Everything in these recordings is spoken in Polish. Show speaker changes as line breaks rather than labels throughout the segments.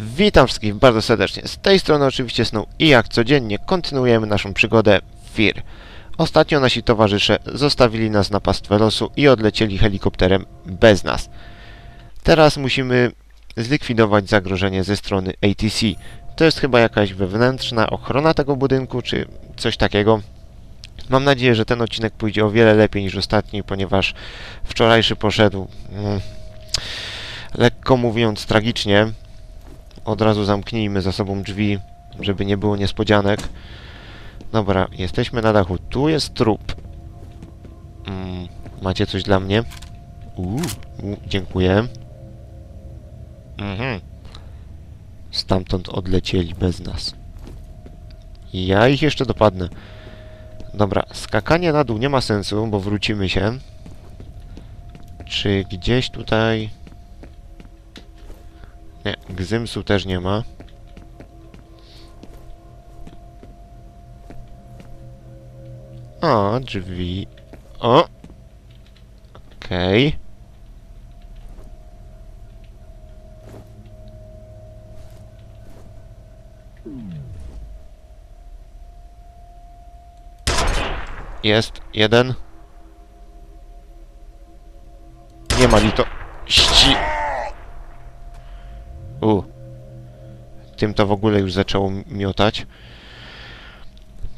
Witam wszystkich bardzo serdecznie. Z tej strony oczywiście Snow i jak codziennie kontynuujemy naszą przygodę FIR. Ostatnio nasi towarzysze zostawili nas na pastwę losu i odlecieli helikopterem bez nas. Teraz musimy zlikwidować zagrożenie ze strony ATC. To jest chyba jakaś wewnętrzna ochrona tego budynku, czy coś takiego. Mam nadzieję, że ten odcinek pójdzie o wiele lepiej niż ostatni, ponieważ wczorajszy poszedł, mm, lekko mówiąc, tragicznie. Od razu zamknijmy za sobą drzwi, żeby nie było niespodzianek. Dobra, jesteśmy na dachu. Tu jest trup. Mm, macie coś dla mnie? Uuu, dziękuję. Mhm. Stamtąd odlecieli bez nas. Ja ich jeszcze dopadnę. Dobra, skakanie na dół nie ma sensu, bo wrócimy się. Czy gdzieś tutaj... Nie, Gzymsu też nie ma. O, drzwi. O! Okej. Jest jeden. Nie ma lito. U. Tym to w ogóle już zaczęło miotać.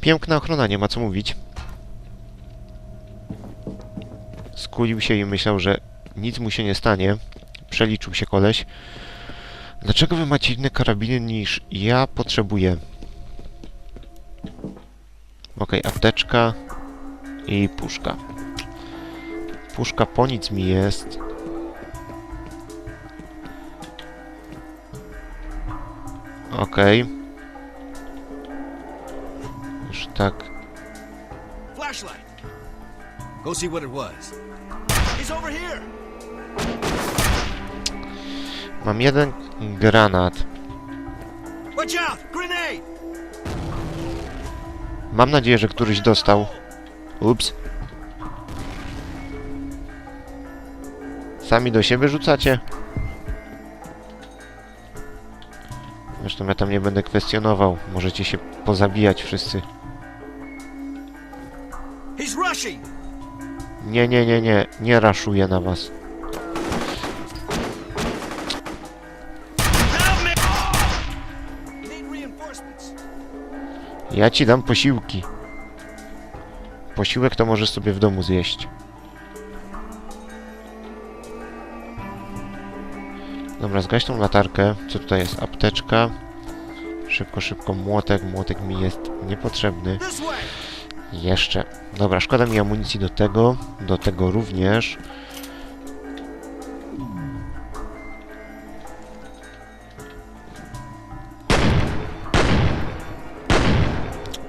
Piękna ochrona, nie ma co mówić. Skulił się i myślał, że nic mu się nie stanie. Przeliczył się koleś. Dlaczego wy macie inne karabiny niż ja potrzebuję? Okej, apteczka i puszka. Puszka po nic mi jest. Okej. Już tak. Mam jeden granat. Mam nadzieję, że któryś dostał. Ups. Sami do siebie rzucacie? Zresztą ja tam nie będę kwestionował. Możecie się pozabijać wszyscy. Nie, nie, nie, nie. Nie raszuję na was. Ja ci dam posiłki. Posiłek to możesz sobie w domu zjeść. Dobra, zgaś tą latarkę. Co tutaj jest? Apteczka. Szybko, szybko. Młotek. Młotek mi jest niepotrzebny. Jeszcze. Dobra, szkoda mi amunicji do tego. Do tego również.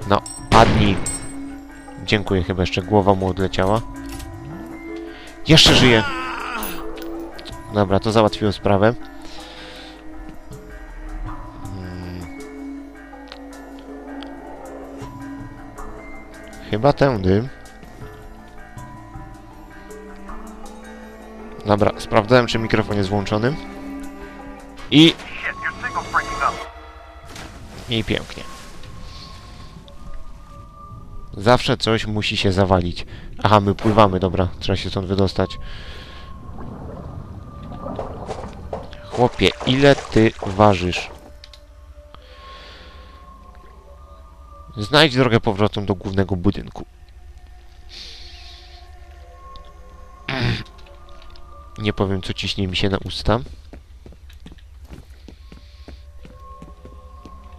No, padnij. Dziękuję, chyba jeszcze głowa mu odleciała. Jeszcze żyje. Dobra, to załatwiło sprawę. Mm. Chyba tędy. Dobra, sprawdzałem, czy mikrofon jest włączony. I... I pięknie. Zawsze coś musi się zawalić. Aha, my pływamy, dobra. Trzeba się stąd wydostać. Chłopie, ile ty ważysz? Znajdź drogę powrotem do głównego budynku. Nie powiem, co ciśnie mi się na usta.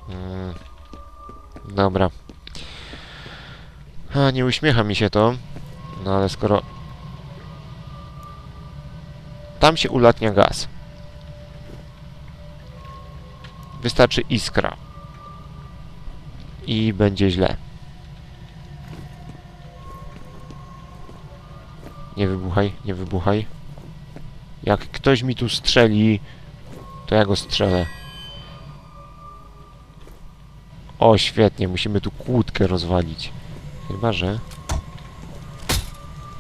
Mm. Dobra. A, nie uśmiecha mi się to. No ale skoro... Tam się ulatnia gaz. Wystarczy iskra. I będzie źle. Nie wybuchaj, nie wybuchaj. Jak ktoś mi tu strzeli, to ja go strzelę. O, świetnie, musimy tu kłódkę rozwalić. Chyba, że...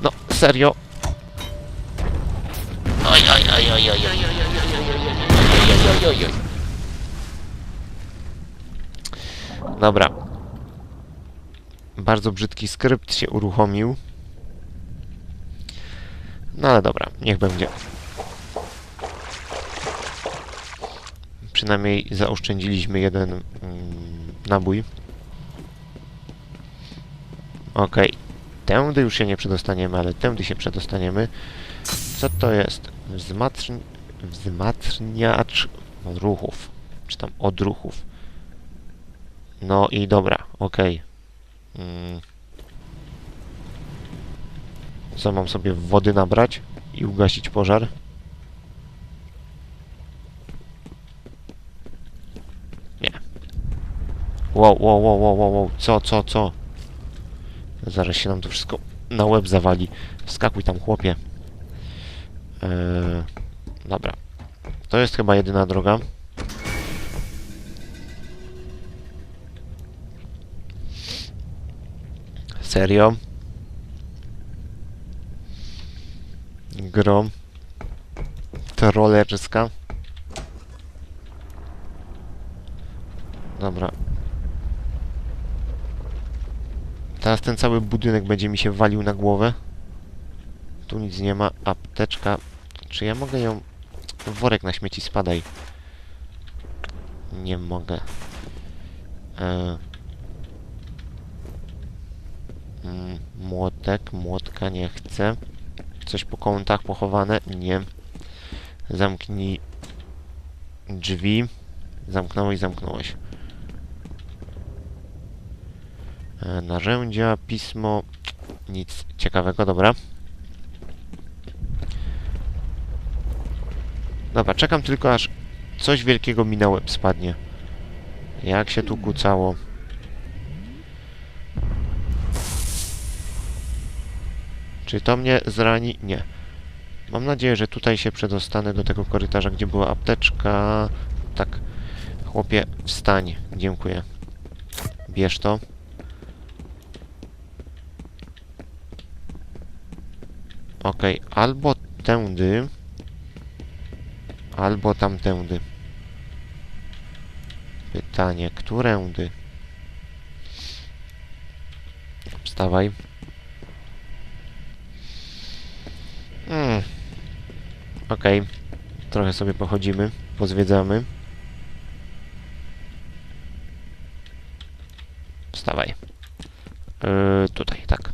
No, serio? Oj, oj, oj, oj, oj, oj, oj, oj, oj, oj, oj, oj, oj, oj, oj, oj. Dobra. Bardzo brzydki skrypt się uruchomił. No ale dobra, niech będzie. Przynajmniej zaoszczędziliśmy jeden mm, nabój. Okej. Tędy już się nie przedostaniemy, ale tędy się przedostaniemy. Co to jest? Wzmacn... Wzmacniacz ruchów. Czy tam odruchów. No i dobra, okej. Mm. Co mam sobie wody nabrać i ugasić pożar? Nie. Wow, wow, wow, wow, wow, wow. Co, co, co? Zaraz się nam to wszystko na łeb zawali. Wskakuj tam, chłopie. Eee, dobra. To jest chyba jedyna droga. Serio? Grom. Trollerska. Dobra. Teraz ten cały budynek będzie mi się walił na głowę. Tu nic nie ma. Apteczka. Czy ja mogę ją... Worek na śmieci, spadaj. Nie mogę. E... Mm, Młotek, młotka nie chcę. Coś po kątach pochowane? Nie. Zamknij drzwi. Zamknąłeś, zamknąłeś. E, narzędzia, pismo. Nic ciekawego, dobra. Dobra, czekam tylko aż coś wielkiego mi na łeb spadnie. Jak się tu kucało. Czy to mnie zrani? Nie. Mam nadzieję, że tutaj się przedostanę do tego korytarza, gdzie była apteczka. Tak. Chłopie, wstań. Dziękuję. Bierz to. Okej, albo tędy, albo tamtędy. Pytanie, którędy? Wstawaj. Hmm. Okej. Trochę sobie pochodzimy, pozwiedzamy. Wstawaj. Yy, tutaj, tak.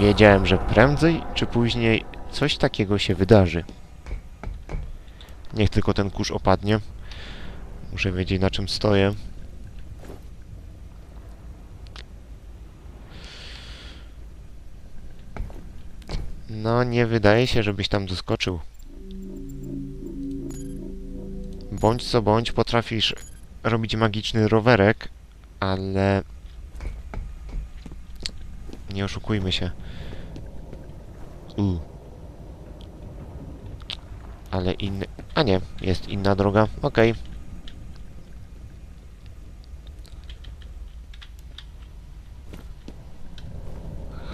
Wiedziałem, że prędzej czy później coś takiego się wydarzy. Niech tylko ten kurz opadnie. Muszę wiedzieć na czym stoję. No, nie wydaje się, żebyś tam doskoczył. Bądź co bądź, potrafisz robić magiczny rowerek, ale... Nie oszukujmy się. U. Ale inny... A nie, jest inna droga. Okej.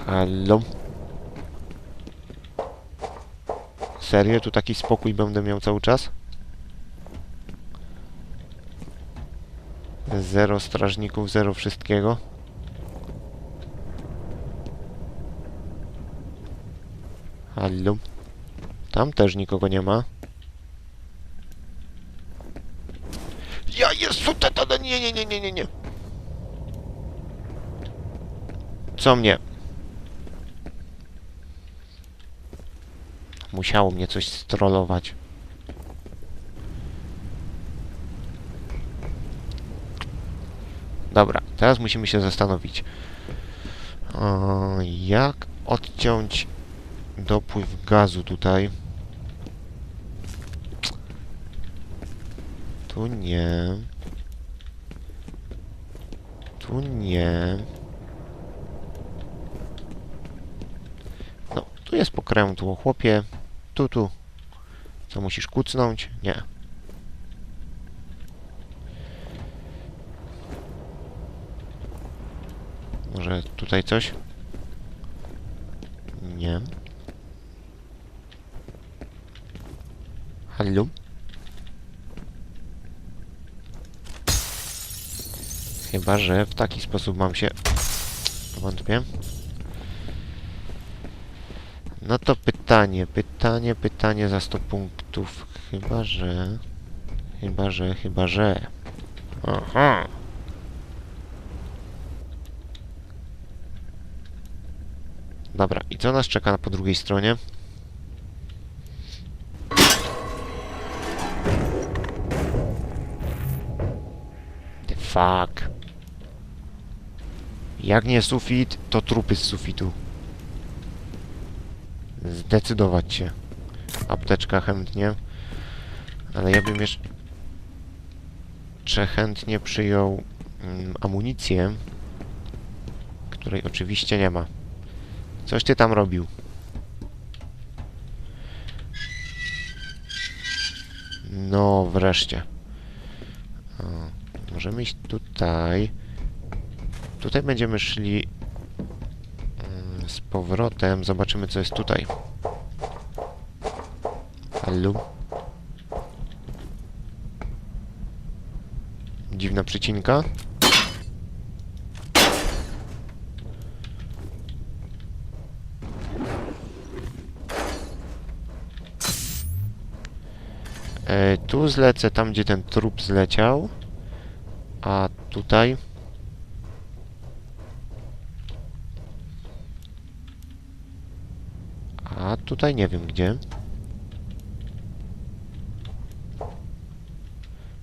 Halo? Serio? Tu taki spokój będę miał cały czas? Zero strażników, zero wszystkiego. Hallo? Tam też nikogo nie ma. Ja Jezu, tata, nie, nie, nie, nie, nie, nie. Co mnie? Musiało mnie coś strollować. Dobra, teraz musimy się zastanowić. Jak odciąć dopływ gazu tutaj? Tu nie. Tu nie. No, tu jest pokrętło, chłopie. Tu, tu. Co, musisz kucnąć? Nie. Może tutaj coś? Nie. Hallo? Chyba, że w taki sposób mam się... Wątpię. No to pytanie, pytanie, pytanie za 100 punktów. Chyba, że... Chyba, że, chyba, że... Aha! Dobra, i co nas czeka po drugiej stronie? The fuck. Jak nie sufit, to trupy z sufitu. Zdecydować się. Apteczka chętnie. Ale ja bym jeszcze... chętnie przyjął mm, amunicję, której oczywiście nie ma. Coś ty tam robił. No, wreszcie. O, możemy iść tutaj. Tutaj będziemy szli z powrotem. Zobaczymy, co jest tutaj. Hallo? Dziwna przycinka. E, tu zlecę tam, gdzie ten trup zleciał. A tutaj... A tutaj nie wiem gdzie.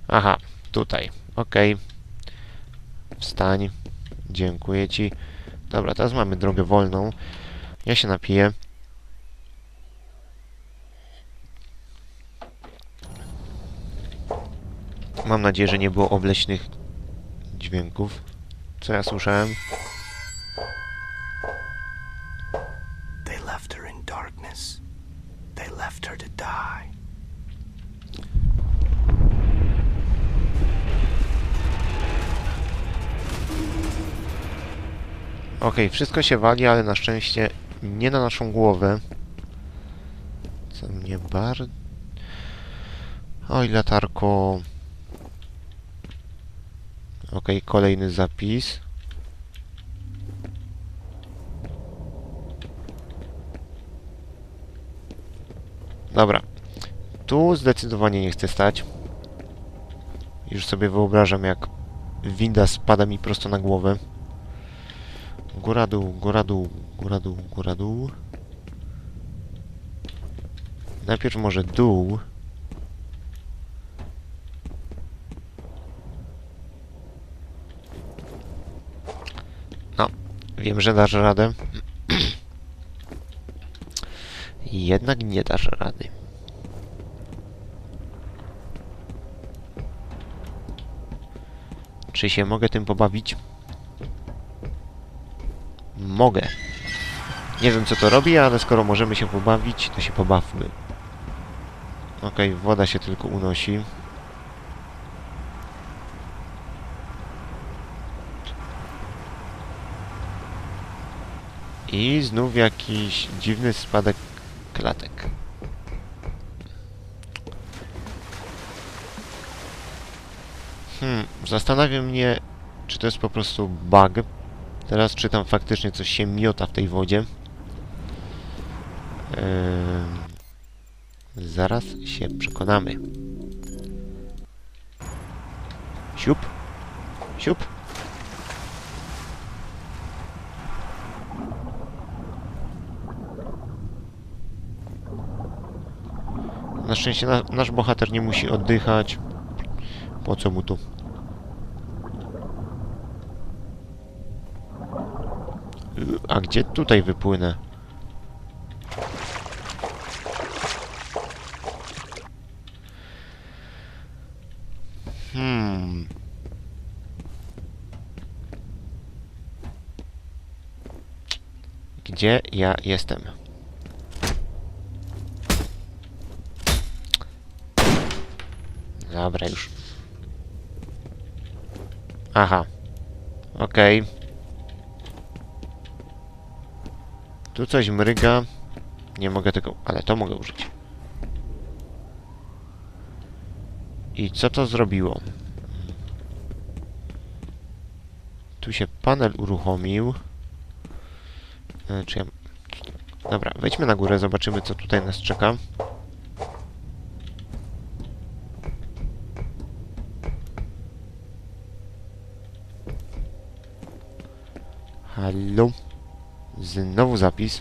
Aha, tutaj. Okej. Wstań. Dziękuję ci. Dobra, teraz mamy drogę wolną. Ja się napiję. Mam nadzieję, że nie było obleśnych dźwięków. Co ja słyszałem? Okej, wszystko się wali, ale na szczęście nie na naszą głowę. Co mnie bardzo... Oj, latarko. Okej, kolejny zapis. Dobra. Tu zdecydowanie nie chcę stać. Już sobie wyobrażam, jak winda spada mi prosto na głowę. Góra dół, góra dół, góra dół, góra dół. Najpierw może dół. No, wiem, że dasz radę. Jednak nie dasz rady. Czy się mogę tym pobawić? Mogę. Nie wiem co to robi, ale skoro możemy się pobawić, to się pobawmy. Okej, woda się tylko unosi. I znów jakiś dziwny spadek klatek. Hmm, zastanawia mnie, czy to jest po prostu bug, Teraz czytam faktycznie coś się miota w tej wodzie. Ehm, zaraz się przekonamy. Siup. Siup. Na szczęście na, nasz bohater nie musi oddychać. Po co mu tu? A gdzie tutaj wypłynę? Hmm. Gdzie ja jestem? Dobra, już. Aha. Okej. Tu coś mryga. Nie mogę tego... Ale to mogę użyć. I co to zrobiło? Tu się panel uruchomił. E, Czy ja... Dobra, wejdźmy na górę, zobaczymy co tutaj nas czeka. Halo? Znowu zapis.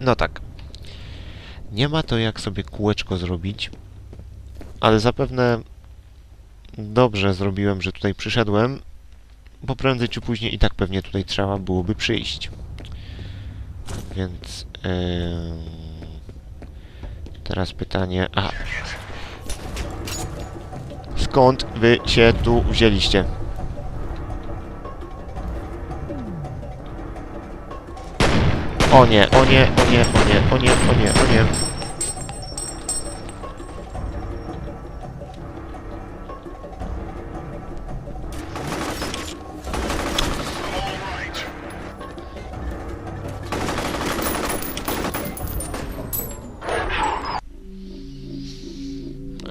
No tak. Nie ma to jak sobie kółeczko zrobić, ale zapewne dobrze zrobiłem, że tutaj przyszedłem, bo prędzej czy później i tak pewnie tutaj trzeba byłoby przyjść. Więc em, teraz pytanie. Aha. Skąd wy się tu wzięliście? O nie, o nie, o nie, o nie, o nie, o nie, o nie.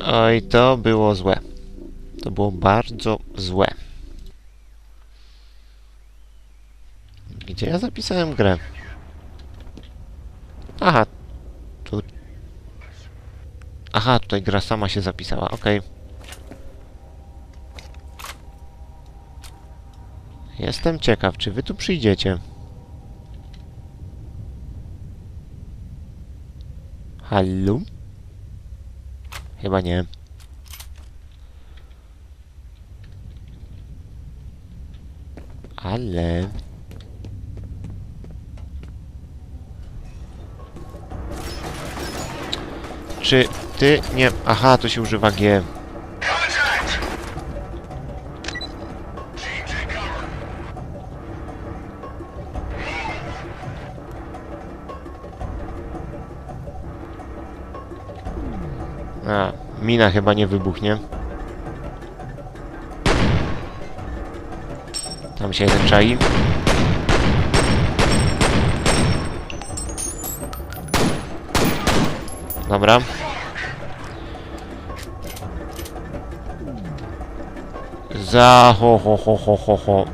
Oj, to było złe. To było bardzo złe. Gdzie ja zapisałem grę? Aha. Tu... Aha, tutaj gra sama się zapisała, okej. Jestem ciekaw, czy wy tu przyjdziecie. Hallo? Chyba nie. Ale... Czy ty nie... Aha, to się używa G. A, mina chyba nie wybuchnie. Tam się jeden czai. Dobra. Za ho ho ho ho ho ho.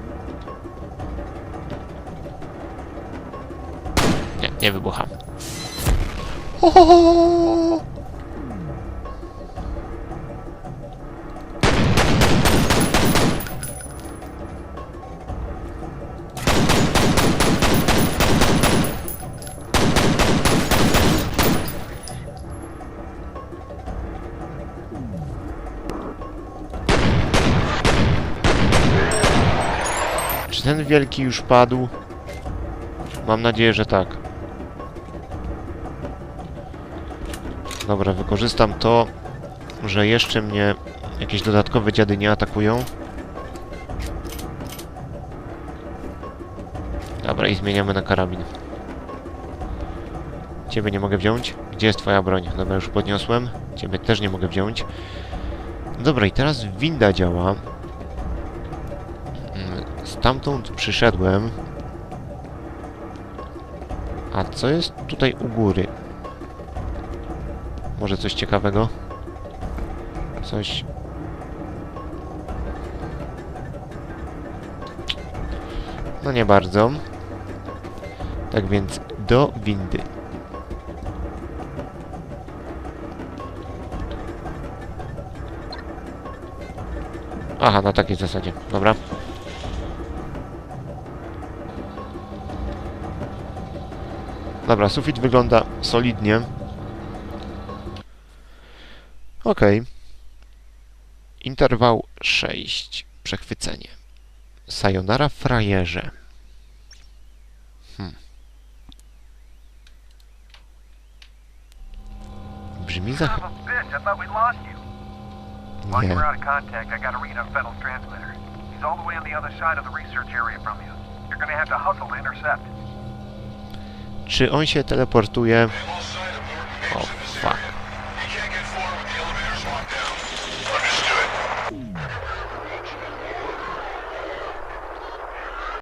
Nie, nie wybucha. Ho, ho, ho, ten wielki już padł? Mam nadzieję, że tak. Dobra, wykorzystam to, że jeszcze mnie jakieś dodatkowe dziady nie atakują. Dobra, i zmieniamy na karabin. Ciebie nie mogę wziąć. Gdzie jest twoja broń? Dobra, już podniosłem. Ciebie też nie mogę wziąć. Dobra, i teraz winda działa. Stamtąd przyszedłem. A co jest tutaj u góry? Może coś ciekawego? Coś... No nie bardzo. Tak więc do windy. Aha, na takiej zasadzie. Dobra. Dobra, sufit wygląda solidnie. Okej. Interwał 6. Przechwycenie. Sayonara frajerze. Hmm. Brzmi za... Nie.
were out of contact, I got a read on Fennel's transmitter. He's all the way on the other side of the research area from you. You're gonna have to hustle to intercept.
Czy on się teleportuje?
O,